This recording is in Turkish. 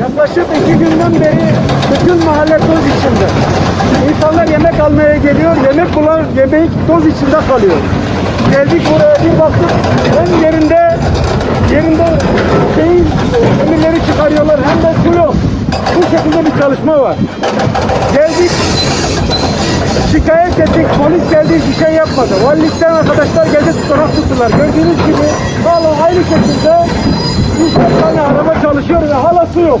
Yaklaşık iki günden beri bütün mahalle toz içinde. İnsanlar yemek almaya geliyor, yemek bulan yemek toz içinde kalıyor. Geldik buraya bir baktık, hem yerinde yerinde şeyin emirleri çıkarıyorlar hem de su yok. Bu şekilde bir çalışma var. Geldik, şikayet ettik, polis geldi hiçbir şey yapmadı. Valilikten arkadaşlar geldi tutanak tuttular. Gördüğünüz gibi hala aynı şekilde 3 tane araba çalışıyor ve hala su yok.